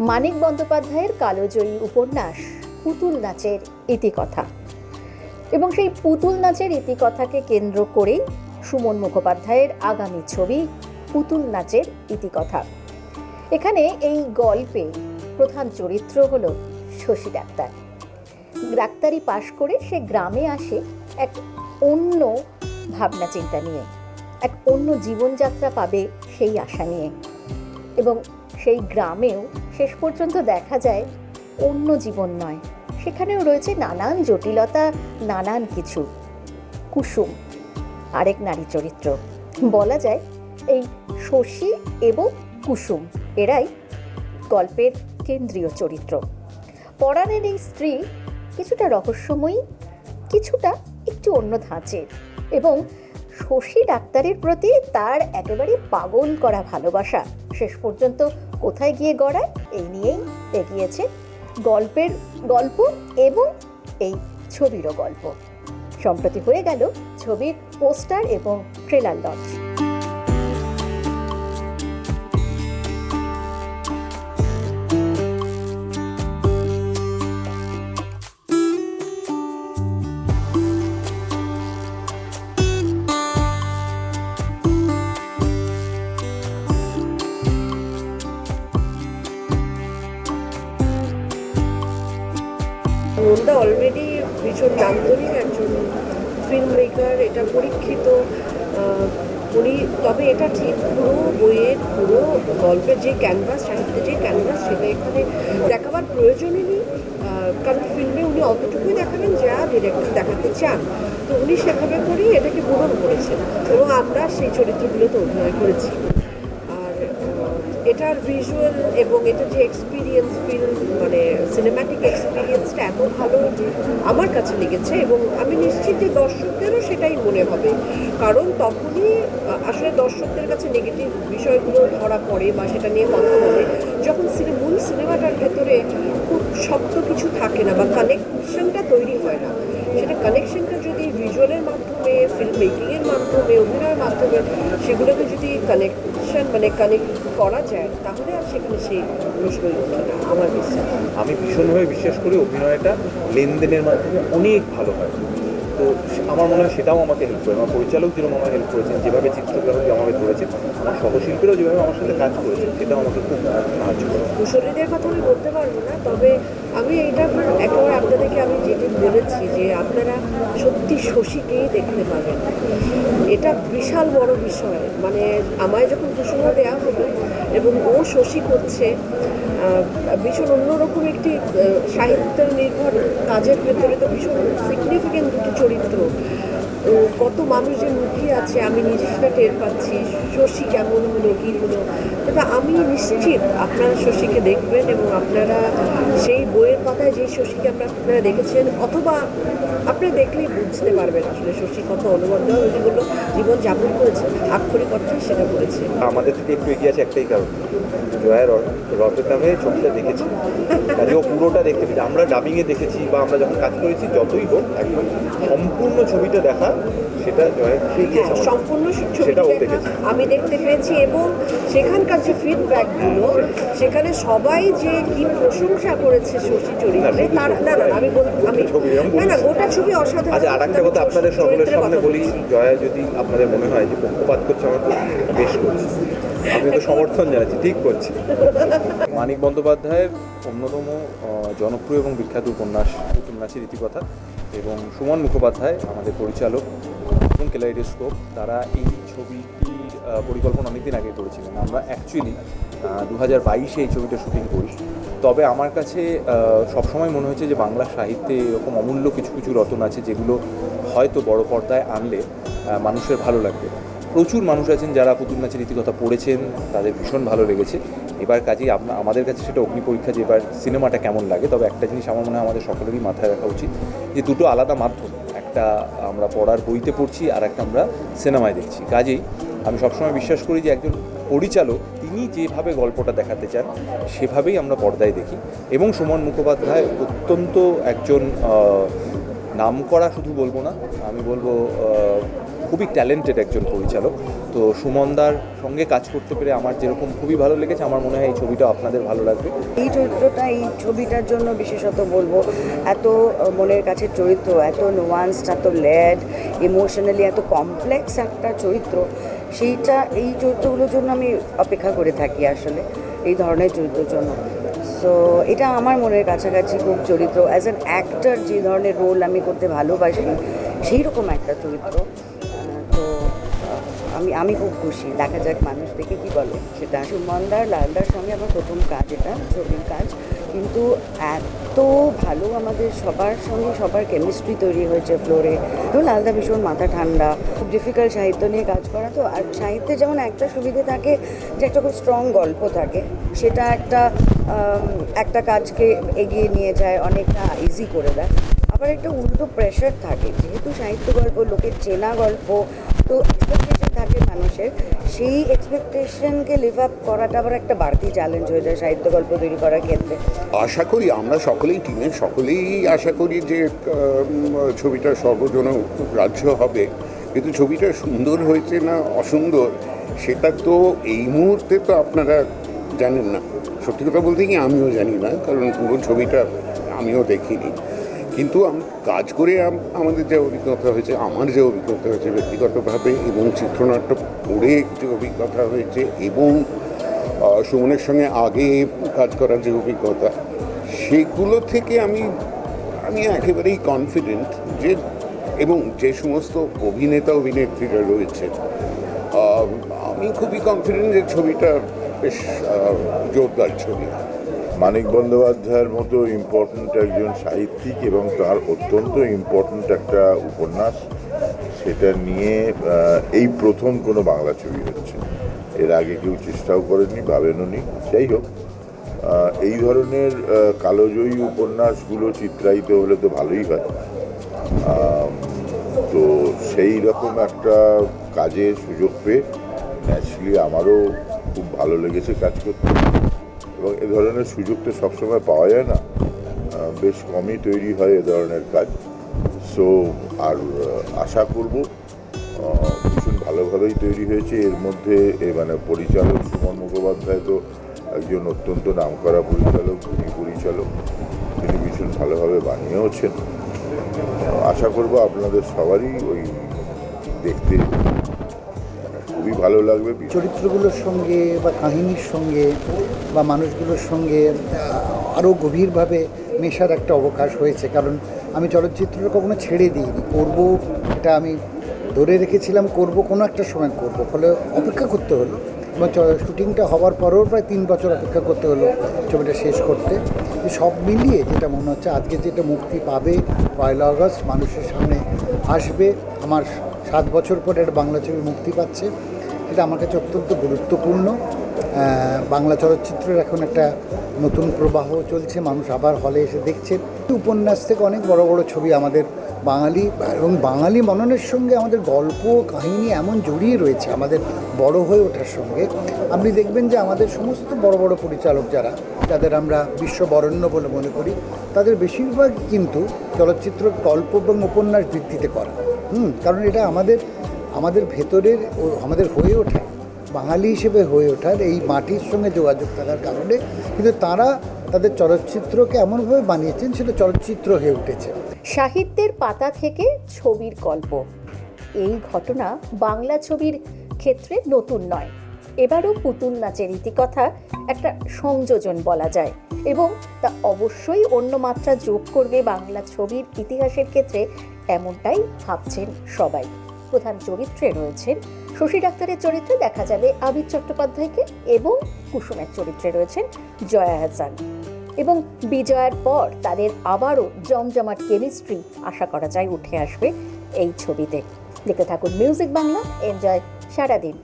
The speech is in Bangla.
মানিক বন্দ্যোপাধ্যায়ের কালোজয়ী উপন্যাস পুতুল নাচের ইতিকথা। এবং সেই পুতুল নাচের ইতিকথাকে কেন্দ্র করেই সুমন মুখোপাধ্যায়ের আগামী ছবি পুতুল নাচের ইতিকথা। এখানে এই গল্পে প্রধান চরিত্র হল শশী ডাক্তার। ডাক্তারি পাশ করে সে গ্রামে আসে এক অন্য ভাবনা চিন্তা নিয়ে। এক অন্য জীবনযাত্রা পাবে সেই আশা নিয়ে। এবং সেই গ্রামেও শেষ পর্যন্ত দেখা যায় অন্য জীবন নয়। সেখানেও রয়েছে নানান জটিলতা, নানান কিছু। কুসুম, আরেক নারী চরিত্র। বলা যায় এই শশী এবং কুসুম, এরাই গল্পের কেন্দ্রীয় চরিত্র। পরাণের এই স্ত্রী কিছুটা রহস্যময়ী, কিছুটা একটু অন্য ধাঁচের এবং শশী ডাক্তারের প্রতি তার একেবারে পাগল করা ভালোবাসা। শেষ পর্যন্ত কোথায় গিয়ে গড়ায়? এই নিয়েই এগিয়েছে গল্পের গল্প এবং এই ছবিরও গল্প। সম্প্রতি হয়ে গেল ছবির পোস্টার এবং ট্রেলার লঞ্চ। নন্দা অলরেডি ভীষণ নান্দনিক একজন ফিল্ম মেকার এটা পরীক্ষিত উনি, তবে এটা ঠিক পুরো বইয়ের, পুরো গল্পের যে ক্যানভাস সাহিত্যের যে ক্যানভাস সেটা এখানে দেখাবার প্রয়োজনই নেই। কারণ ফিল্মে উনি অতটুকুই দেখাবেন যা ডিরেক্টর দেখাতে চান। তো উনি সেভাবে করেই এটাকে পূরণ করেছেন। এবং আমরা সেই চরিত্রগুলোতে অভিনয় করেছি। এটার ভিজুয়াল এবং এটার যে এক্সপিরিয়েন্স ফিল্ম মানে সিনেম্যাটিক এক্সপিরিয়েন্সটা এত ভালো আমার কাছে লেগেছে এবং আমি নিশ্চিত যে দর্শকদেরও সেটাই মনে হবে। কারণ তখনই আসলে দর্শকদের কাছে নেগেটিভ বিষয়গুলো ধরা পড়ে বা সেটা নিয়ে কথা বলে, যখন মূল সিনেমাটার ভেতরে খুব শক্ত কিছু থাকে না বা কানেকশনটা তৈরি হয় না। সেটা কানেকশনটা ভিজুয়ালের মাধ্যমে ফিল্ম মেকিংয়ের মাধ্যমে অভিনয়ের মাধ্যমে সেগুলোকে যদি কানেকশন মানে কানেক্ট করা যায় তাহলে আর সেখানে সেই প্রশ্নই ওঠে না আমার বিশ্বাস। আমি ভীষণভাবে বিশ্বাস করি অভিনয়টা লেনদেনের মাধ্যমে অনেক ভালো হয়। তো আমার মনে হয় সেটাও আমাকে হেল্প করে আমার পরিচালক যেরকম আমাকে হেল্প করেছেন যেভাবে চিত্রগ্রাহক আমাকে ধরেছেন আমার সহশিল্পীরাও যেভাবে আমার সাথে কাজ করেছেন সেটাও আমাকে খুব সাহায্য করে কুশলীদের কথা আমি বলতে পারব না, তবে আমি এইটা একেবারে আপনাদেরকে আমি যেটি বলেছি যে আপনারা সত্যি শশীকেই দেখতে পাবেন। এটা বিশাল বড় বিষয়। মানে আমায় যখন ঘোষণা দেওয়া হলো এবং ও শশী করছে ভীষণ অন্যরকম একটি সাহিত্য নির্ভর কাজের ভেতরে তো ভীষণ সিগনিফিকেন্ট দুটি চরিত্র। কত মানুষ যে মুখিয়ে আছে, আমি নিজে সেটা টের পাচ্ছি। শশী কেমন হলো, কী হলো? তবে আমি নিশ্চিত আপনারা শশীকে দেখবেন এবং আপনারা সেই বইয়ের পাতায় যে শশীকে আমরা আপনারা দেখেছেন, অথবা আপনি দেখলেই বুঝতে পারবেন আসলে শশী কত অনুবদ্ধ জীবন জীবন যাপন করেছে, আক্ষরিক অর্থে সেটা করেছে আমাদের থেকে একটু এগিয়ে আছে একটাই কারণ, জয়ের রকেট নামে ছবিটা দেখেছি। ও পুরোটা দেখতে পেয়েছি। আমরা ডাবিংয়ে দেখেছি বা আমরা যখন কাজ করেছি, যতই হোক, একদম সম্পূর্ণ ছবিটা দেখা সেটা জয়ের এগিয়েছে হ্যাঁ। সম্পূর্ণ সেটা ও ছবিটা আমি দেখতে পেয়েছি এবং সেখানকার যে ফিডব্যাকগুলো সেখানে সবাই যে কি প্রশংসা করেছে শশী চরিত্রে তার না না আমি আমি না না গোটা ছবি অসাধারণ আচ্ছা আর একটা কথা আপনাদের সকলের সামনে বলি। জয়া যদি আপনাদের মনে হয় যে পক্ষপাত করছে আমার বেশ করছে। আমি তো সমর্থন জানাচ্ছি ঠিক করছি। মানিক বন্দ্যোপাধ্যায়ের অন্যতম জনপ্রিয় এবং বিখ্যাত উপন্যাস উপন্যাসের ইতিকথা। এবং সুমন মুখোপাধ্যায়, আমাদের পরিচালক এবং কেলাইডোস্কোপ তারা এই ছবিটির পরিকল্পনা অনেকদিন আগে করেছিলেন। আমরা অ্যাকচুয়ালি দু হাজার বাইশে এই ছবিটা শুটিং করি। তবে আমার কাছে সবসময় মনে হয়েছে যে বাংলা সাহিত্যে এরকম অমূল্য কিছু কিছু রতন আছে যেগুলো হয়তো বড় পর্দায় আনলে মানুষের ভালো লাগবে। প্রচুর মানুষ আছেন যারা পুতুল নাচের ইতিকথা পড়েছেন, তাদের ভীষণ ভালো লেগেছে। এবার কাজেই আপনা- আমাদের কাছে সেটা অগ্নি পরীক্ষা যে এবার সিনেমাটা কেমন লাগে, তবে একটা জিনিস আমার মনে হয় আমাদের সকলেরই মাথায় রাখা উচিত যে দুটো আলাদা মাধ্যম, একটা আমরা পড়ার বইতে পড়ছি আর একটা আমরা সিনেমায় দেখছি। কাজেই আমি সবসময় বিশ্বাস করি যে একজন পরিচালক, তিনি যেভাবে গল্পটা দেখাতে চান, সেভাবেই আমরা পর্দায় দেখি এবং সুমন মুখোপাধ্যায় অত্যন্ত একজন নাম করা শুধু বলব না, আমি বলব খুবই ট্যালেন্টেড একজন পরিচালক। তো সুমনদার সঙ্গে কাজ করতে পেরে আমার যেরকম খুবই ভালো লেগেছে, আমার মনে হয় এই ছবিটা আপনাদের ভালো লাগবে। এই চরিত্রটা, এই ছবিটার জন্য বিশেষত বলব, এত মনের কাছে চরিত্র, এত নোয়ান্সড এত লেড ইমোশনালি এত কমপ্লেক্স একটা চরিত্র, সেইটা, এই চরিত্রগুলোর জন্য আমি অপেক্ষা করে থাকি আসলে, এই ধরনের চরিত্রের জন্য। সো এটা আমার মনের কাছাকাছি খুব চরিত্র অ্যাজ অ্যান অ্যাক্টর যে ধরনের রোল আমি করতে ভালোবাসি সেই রকম একটা চরিত্র। আমি আমি খুব খুশি। দেখা যাক মানুষ দেখে কি বলে। সেটা সুমনদার, লালদার সঙ্গে আমার প্রথম কাজ এটা, ছবির কাজ। কিন্তু এত ভালো আমাদের সবার সঙ্গে সবার কেমিস্ট্রি তৈরি হয়েছে ফ্লোরে তো লালদা ভীষণ মাথা ঠান্ডা। খুব ডিফিকাল্ট সাহিত্য নিয়ে কাজ করা তো। আর সাহিত্যে যেমন একটা সুবিধে থাকে যে একটা খুব স্ট্রং গল্প থাকে, সেটা একটা একটা কাজকে এগিয়ে নিয়ে যায়, অনেকটা ইজি করে দেয়। আবার একটা উল্টো প্রেশার থাকে। যেহেতু সাহিত্য গল্প, লোকের চেনা গল্প, তো এক্সপেকটেশন থাকে মানুষের, সেই এক্সপেকটেশনকে লিভ আপ করাটা আবার একটা বাড়তি চ্যালেঞ্জ হয়ে যায় সাহিত্য গল্প তৈরি করার ক্ষেত্রে। আশা করি আমরা সকলেই, টিমের সকলেই আশা করি যে ছবিটা সর্বজন গ্রাহ্য হবে। কিন্তু ছবিটা সুন্দর হয়েছে না অসুন্দর, সেটা তো এই মুহূর্তে তো আপনারা জানেন না। সত্যি কথা বলতে কি আমিও জানি না, কারণ পুরো ছবিটা আমিও দেখিনি। কিন্তু আম- কাজ করে আমাদের যে অভিজ্ঞতা হয়েছে, আমার যে অভিজ্ঞতা হয়েছে ব্যক্তিগতভাবে এবং চিত্রনাট্য পড়ে যে অভিজ্ঞতা হয়েছে এবং সুমনের সঙ্গে আগে কাজ করার যে অভিজ্ঞতা, সেগুলো থেকে আমি আমি একেবারেই কনফিডেন্ট যে এবং যে সমস্ত অভিনেতা, অভিনেত্রীরা রয়েছে আমি খুবই কনফিডেন্ট যে ছবিটা বেশ জোরদার ছবি। মানিক বন্দ্যোপাধ্যায়ের মতো ইম্পর্ট্যান্ট একজন সাহিত্যিক এবং তার অত্যন্ত ইম্পর্ট্যান্ট একটা উপন্যাস, সেটা নিয়ে এই প্রথম কোনো বাংলা ছবি হচ্ছে। এর আগে কেউ চেষ্টাও করেনি ভাবেননি যাই হোক এই ধরনের কালোজয়ী উপন্যাসগুলো চিত্রায়িত হলে তো ভালোই হয়। তো সেই রকম একটা কাজে সুযোগ পেয়ে ন্যাচারালি আমারও খুব ভালো লেগেছে কাজ করতে। এবং এ ধরনের সুযোগ তো সবসময় পাওয়া যায় না। বেশ কমই তৈরি হয় এ ধরনের কাজ। সো আর আশা করব ভীষণ ভালোভাবেই তৈরি হয়েছে। এর মধ্যে এ মানে পরিচালক সুমন মুখোপাধ্যায় তো একজন অত্যন্ত নামকরা পরিচালক গুণী পরিচালক, তিনি ভীষণ ভালোভাবে বানিয়েওছেন। আশা করব আপনাদের সবারই ওই দেখতে খুবই ভালো লাগবে। চরিত্রগুলোর সঙ্গে বা কাহিনীর সঙ্গে বা মানুষগুলোর সঙ্গে আরও গভীরভাবে মেশার একটা অবকাশ হয়েছে। কারণ আমি চলচ্চিত্রটা কখনো ছেড়ে দিইনি। করব এটা আমি ধরে রেখেছিলাম, করব, কোনো একটা সময় করব। ফলে অপেক্ষা করতে হলো এবং শুটিংটা হওয়ার পরেও প্রায় তিন বছর অপেক্ষা করতে হলো ছবিটা শেষ করতে। সব মিলিয়ে যেটা মনে হচ্ছে, আজকে যেটা মুক্তি পাবে পয়লা আগস্ট, মানুষের সামনে আসবে। আমার সাত বছর পরে একটা বাংলা ছবি মুক্তি পাচ্ছে। এটা আমার কাছে অত্যন্ত গুরুত্বপূর্ণ। বাংলা চলচ্চিত্রের এখন একটা নতুন প্রবাহ চলছে, মানুষ আবার হলে এসে দেখছে। উপন্যাস থেকে অনেক বড় বড় ছবি আমাদের বাঙালি এবং বাঙালি মননের সঙ্গে আমাদের গল্প, কাহিনী এমন জড়িয়ে রয়েছে আমাদের বড় হয়ে ওঠার সঙ্গে। আপনি দেখবেন যে আমাদের সমস্ত বড় বড় পরিচালক যারা, যাদের আমরা বিশ্ববরণ্য বলে মনে করি, তাদের বেশিরভাগ কিন্তু চলচ্চিত্র, গল্প এবং উপন্যাস ভিত্তিতে করা। হুম, কারণ এটা আমাদের আমাদের ভেতরের আমাদের হয়ে ওঠা, বাঙালি হিসেবে হয়ে ওঠার এই মাটির সঙ্গে যোগাযোগ থাকার কারণে কিন্তু তারা তাদের চলচ্চিত্রকে এমনভাবে বানিয়েছেন সেটা চলচ্চিত্র হয়ে উঠেছে। সাহিত্যের পাতা থেকে ছবির গল্প। এই ঘটনা বাংলা ছবির ক্ষেত্রে নতুন নয়। এবারও পুতুল নাচের ইতিকথা একটা সংযোজন বলা যায় এবং তা অবশ্যই অন্য মাত্রা যোগ করবে বাংলা ছবির ইতিহাসের ক্ষেত্রে, এমনটাই ভাবছেন সবাই। প্রধান চরিত্রে রয়েছেন। শশী ডাক্তারের চরিত্রে দেখা যাবে আবির চট্টোপাধ্যায়কে এবং কুসুমের চরিত্রে রয়েছেন জয়া হাসান। এবং বিজয়ের পর তাদের আবারও জমজমাট কেমিস্ট্রি আশা করা যায় উঠে আসবে এই ছবিতে। দেখতে থাকুন মিউজিক বাংলা, এনজয় সারাদিন।